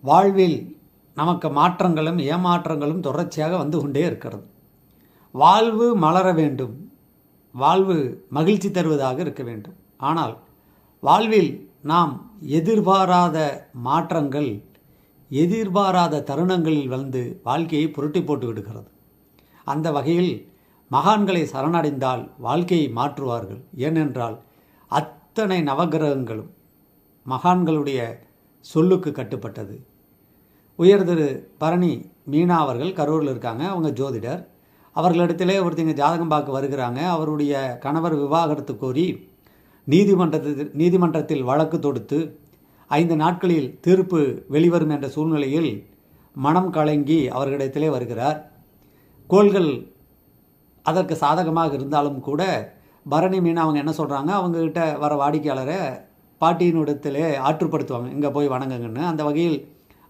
வாழ்வில் நமக்கு மாற்றங்களும் ஏமாற்றங்களும் தொடர்ச்சியாக வந்து கொண்டே இருக்கிறது. வாழ்வு மலர வேண்டும். வாழ்வு மகிழ்ச்சி தருவதாக இருக்க வேண்டும். ஆனால் வாழ்வில் நாம் எதிர்பாராத மாற்றங்கள் எதிர்பாராத தருணங்களில் வந்து வாழ்க்கையை புரட்டி போட்டு விடுகிறது. அந்த வகையில் மகான்களை சரணடைந்தால் வாழ்க்கையை மாற்றுவார்கள். ஏனென்றால் அத்தனை நவகிரகங்களும் மகான்களுடைய சொல்லுக்கு கட்டுப்பட்டது. உயர் திரு பரணி மீனா அவர்கள் கரூரில் இருக்காங்க அவங்க ஜோதிடர். அவர்களிடத்திலே ஒருத்தங்க ஜாதகம் பார்க்க வருகிறாங்க. அவருடைய கணவர் விவாகரத்து கோரி நீதிமன்றத்தில் நீதிமன்றத்தில் வழக்கு தொடுத்து ஐந்து நாட்களில் தீர்ப்பு வெளிவரும் என்ற சூழ்நிலையில் மனம் கலங்கி அவர்களிடத்திலே வருகிறார். கோள்கள் அதற்கு சாதகமாக இருந்தாலும் கூட பரணி மீனா அவங்க என்ன சொல்கிறாங்க அவங்கக்கிட்ட வர வாடிக்கையாளரை பாட்டியினிடத்திலே ஆற்றுப்படுத்துவாங்க. இங்கே போய் வணங்குங்கன்னு. அந்த வகையில்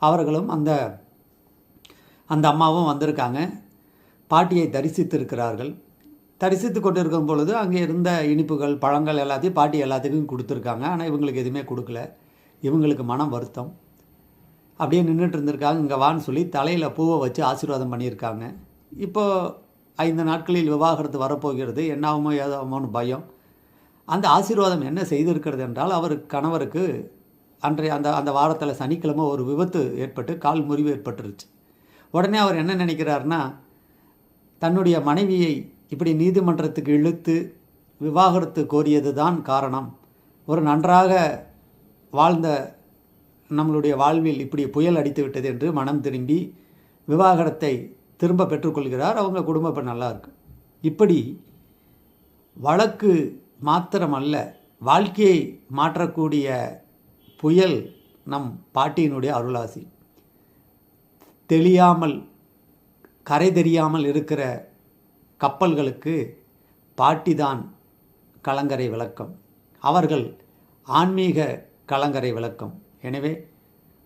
அவர்களும் அந்த அந்த அம்மாவும் வந்திருக்காங்க. பாட்டியை தரிசித்து இருக்கிறார்கள் தரிசித்து கொண்டு இருக்கும் பொழுது அங்கே இருந்த இனிப்புகள் பழங்கள் எல்லாத்தையும் பாட்டி எல்லாத்துக்கும் கொடுத்துருக்காங்க. ஆனால் இவங்களுக்கு எதுவுமே கொடுக்கல. இவங்களுக்கு மனம் வருத்தம். அப்படியே நின்றுட்டு இருந்திருக்காங்க. இங்கே வான்னு சொல்லி தலையில் பூவை வச்சு ஆசீர்வாதம் பண்ணியிருக்காங்க. இப்போது ஐந்து நாட்களில் விவாகரத்து வரப்போகிறது. என்னாகுமோ ஏதாகுமோன்னு பயம். அந்த ஆசீர்வாதம் என்ன செய்திருக்கிறது என்றால் அவர் கணவருக்கு அன்றைய அந்த அந்த வாரத்தில் சனிக்கிழமை ஒரு விபத்து ஏற்பட்டு கால் முறிவு ஏற்பட்டுருச்சு. உடனே அவர் என்ன நினைக்கிறாருன்னா தன்னுடைய மனைவியை இப்படி நீதிமன்றத்துக்கு இழுத்து விவாகரத்து கோரியது தான் காரணம். ஒரு நன்றாக வாழ்ந்த நம்மளுடைய வாழ்வில் இப்படி புயல் அடித்து விட்டது என்று மனம் திரும்பி விவாகரத்தை திரும்ப பெற்றுக்கொள்கிறார். அவங்க குடும்ப இப்போ நல்லா இருக்கு. இப்படி வழக்கு மாத்திரமல்ல வாழ்க்கையை மாற்றக்கூடிய புயல் நம் பாட்டியினுடைய அருளாசி. தெளியாமல் கரை தெரியாமல் இருக்கிற கப்பல்களுக்கு பாட்டிதான் கலங்கரை விளக்கம். அவர்கள் ஆன்மீக கலங்கரை விளக்கம். எனவே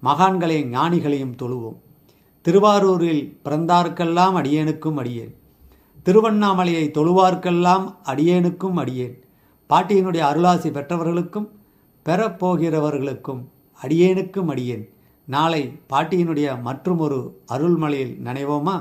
மகான்களையும் ஞானிகளையும் தொழுவோம். திருவாரூரில் பிறந்தார்க்கெல்லாம் அடியேனுக்கும் அடியேன். திருவண்ணாமலையை தொழுவார்க்கெல்லாம் அடியேனுக்கும் அடியேன். பாட்டியினுடைய அருளாசி பெற்றவர்களுக்கும் பெறப்போகிறவர்களுக்கும் அடியேனுக்கும் அடியேன். நாளை பாட்டியினுடைய மற்றும் ஒரு அருள்மலையில் நனைவோமா?